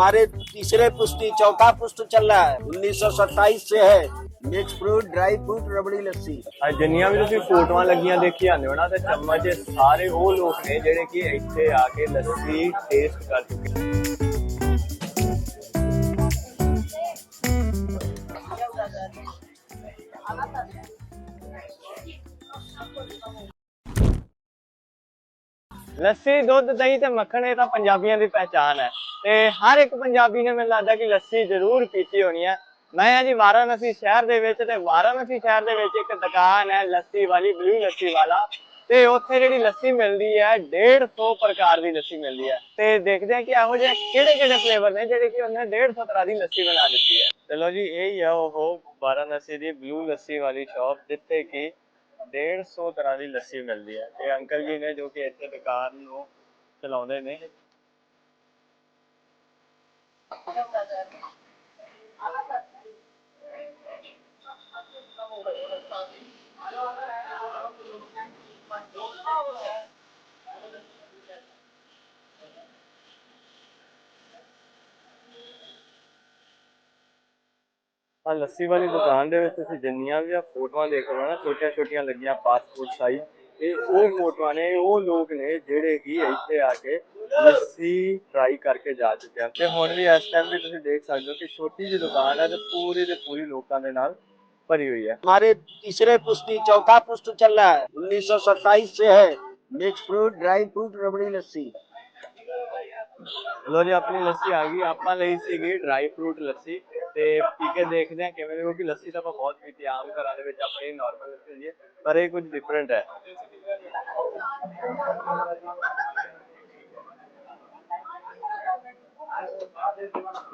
हमारे तीसरे पुष्टि चौथा पुष्ट चल रहा है उन्नीस से है mix fruit dry fruit rabri lassi ਅੱਜ ਜਿੰਨੀਆਂ ਵੀ ਤੁਸੀਂ ਫੋਟੋਆਂ ਲੱਗੀਆਂ ਦੇਖੀ ਜਾਂਦੇ ਹੋ ਨਾ ਤੇ ਚਮਚ ਇਹ ਸਾਰੇ ਉਹ ਲੋਕ ਨੇ ਜਿਹੜੇ ਕਿ ਇੱਥੇ ਆ ਕੇ ਲੱਸੀ ਟੇਸਟ ਕਰ ਚੁੱਕੇ ਨੇ। ਲੱਸੀ, ਦੁੱਧ, ਦਹੀਂ ਤੇ ਮੱਖਣ, ਇਹ ਤਾਂ ਪੰਜਾਬੀਆਂ ਦੀ ਪਹਿਚਾਨ ਹੈ। ਤੇ ਹਰ ਇੱਕ ਪੰਜਾਬੀ ਨੇ ਮੈਨੂੰ ਲੱਗਦਾ ਕਿ ਲੱਸੀ ਜ਼ਰੂਰ ਪੀਤੀ ਹੋਣੀ ਹੈ। ਮੈਂ ਹਾਂ ਜੀ ਵਾਰਾਣਸੀ ਸ਼ਹਿਰ ਦੇ ਵਿੱਚ ਤੇ ਵਾਰਾਣਸੀ ਸ਼ਹਿਰ ਦੇ ਵਿੱਚ ਇੱਕ ਦੁਕਾਨ ਹੈ ਲੱਸੀ ਵਾਲੀ, ਬਲੂ ਲੱਸੀ ਵਾਲਾ। ਤੇ ਉੱਥੇ ਜਿਹੜੀ ਲੱਸੀ ਮਿਲਦੀ ਹੈ 150 ਪ੍ਰਕਾਰ ਦੀ ਲੱਸੀ ਮਿਲਦੀ ਹੈ। ਤੇ ਦੇਖਦੇ ਹਾਂ ਕਿ ਇਹੋ ਜਿਹੇ ਕਿਹੜੇ ਕਿਹੜੇ ਫਲੇਵਰ ਨੇ ਜਿਹੜੇ ਕਿ ਉਹਨੇ 150 ਤਰ੍ਹਾਂ ਦੀ ਲੱਸੀ ਬਣਾ ਦਿੱਤੀ ਹੈ। ਚਲੋ ਜੀ, ਇਹ ਹੀ ਹੈ ਉਹ ਵਾਰਾਣਸੀ ਦੀ ਬਲੂ ਲੱਸੀ ਵਾਲੀ ਸ਼ਾਪ ਜਿੱਥੇ ਕਿ 150 ਤਰ੍ਹਾਂ ਦੀ ਲੱਸੀ ਮਿਲਦੀ ਹੈ। ਤੇ ਅੰਕਲ ਜੀ ਨੇ ਜੋ ਕਿ ਇੱਥੇ ਦੁਕਾਨ ਨੂੰ ਚਲਾਉਂਦੇ ਨੇ। ਆ ਲੱਸੀ ਵਾਲੀ ਦੁਕਾਨ ਦੇ ਵਿੱਚ ਤੁਸੀਂ ਜਿੰਨੀਆਂ ਵੀ ਆ ਫੋਟੋਆਂ ਦੇਖ ਰਹੇ ਹੋ ਨਾ ਛੋਟੀਆਂ ਛੋਟੀਆਂ ਲੱਗੀਆਂ ਪਾਸਪੋਰਟ ਸਾਈਜ਼ ਇਹ ਉਹ ਫੋਟੋਆਂ ਨੇ ਉਹ ਲੋਕ ਨੇ ਜਿਹੜੇ ਕਿ ਇੱਥੇ ਆ ਕੇ ਲੱਸੀ ਟਰਾਈ ਕਰਕੇ ਜਾ ਚੁੱਕੇ ਹਨ ਤੇ ਹੁਣ ਵੀ ਇਸ ਟਾਈਮ ਵੀ ਤੁਸੀਂ ਦੇਖ ਸਕਦੇ ਹੋ ਕਿ ਛੋਟੀ ਜਿਹੀ ਦੁਕਾਨ ਹੈ ਤੇ ਪੂਰੀ ਦੇ ਪੂਰੀ ਲੋਕਾਂ ਦੇ ਨਾਲ ਭਰੀ ਹੋਈ ਹੈ हमारे तीसरे पुष्टि चौथा पुष्ट चल रहा है उन्नीस से है mix fruit dry fruit rabri lassi ਲੋ ਜੀ ਆਪਣੀ ਲੱਸੀ ਆ ਗਈ ਆਪਾਂ ਲਈ ਸੀਗੀ ਡਰਾਈ ਫਰੂਟ ਲੱਸੀ ਤੇ ਪੀ ਕੇ ਦੇਖਦੇ ਹਾਂ ਕਿਵੇਂ ਦੀ ਕਿਉਂਕਿ ਲੱਸੀ ਤਾਂ ਆਪਾਂ ਬਹੁਤ ਪੀਤੀ ਆ, ਆਮ ਘਰਾਂ ਦੇ ਵਿੱਚ ਆਪਣੀ ਨਾਰਮਲ ਲੱਸੀ ਹੁੰਦੀ ਹੈ ਪਰ ਇਹ ਕੁਝ ਡਿਫਰੈਂਟ ਹੈ।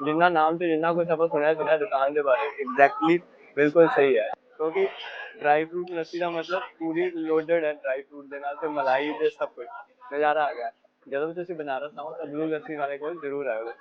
ਜਿੰਨਾ ਨਾਮ ਤੇ ਜਿੰਨਾ ਕੁਝ ਆਪਾਂ ਸੁਣਿਆ ਸੁਣਿਆ ਦੁਕਾਨ ਦੇ ਬਾਰੇ ਐਗਜ਼ੈਕਟਲੀ ਬਿਲਕੁਲ ਸਹੀ ਹੈ। ਕਿਉਂਕਿ ਡਰਾਈ ਫਰੂਟ ਲੱਸੀ ਦਾ ਮਤਲਬ ਪੂਰੀ ਲੋਡਡ ਹੈ ਡਰਾਈ ਫਰੂਟ ਦੇ ਨਾਲ ਤੇ ਮਲਾਈ ਤੇ ਸਭ ਕੁਝ ਨਜ਼ਾਰਾ ਆ ਗਿਆ। ਜਦੋਂ ਵੀ ਤੁਸੀਂ ਬਨਾਰਸ ਆਓ ਤਾਂ ਬਲੂ ਲੱਸੀ ਵਾਲੇ ਕੋਲ ਜ਼ਰੂਰ ਆਇਓ।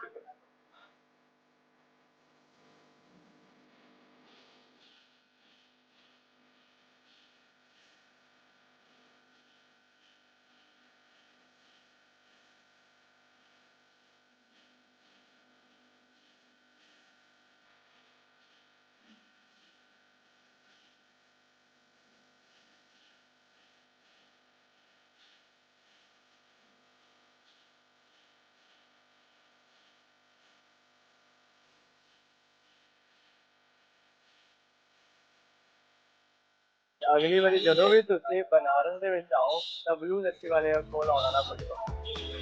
ਅਗਲੀ ਵਾਰੀ ਜਦੋਂ ਵੀ ਤੁਸੀਂ ਬਨਾਰਸ ਦੇ ਵਿੱਚ ਆਓ, ਤਾਂ ਬਲੂ ਲੱਸੀ ਵਾਲੇ ਕੋਲ ਆਉਣਾ ਨਾ ਭੁੱਲਿਓ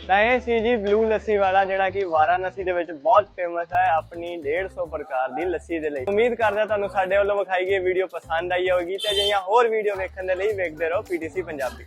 ਤਾਂ ਇਹ ਸੀ ਜੀ ਬਲੂ ਲੱਸੀ ਵਾਲਾ, ਜਿਹੜਾ ਕਿ ਵਾਰਾਣਸੀ ਦੇ ਵਿੱਚ ਬਹੁਤ ਫੇਮਸ ਹੈ, ਆਪਣੀ 150 ਪ੍ਰਕਾਰ ਦੀ ਲੱਸੀ ਦੇ ਲਈ। ਉਮੀਦ ਕਰਦੇ ਤੁਹਾਨੂੰ ਸਾਡੇ ਵੱਲੋਂ ਵਿਖਾਈ ਗਈ ਵੀਡੀਓ ਪਸੰਦ ਆਈ ਹੋਵੇਗੀ ਤੇ ਅਜਿਹੀਆਂ ਹੋਰ ਵੀਡੀਓ ਵੇਖਣ ਦੇ ਲਈ ਵੇਖਦੇ ਰਹੋ ਪੀਟੀਸੀ ਪੰਜਾਬੀ।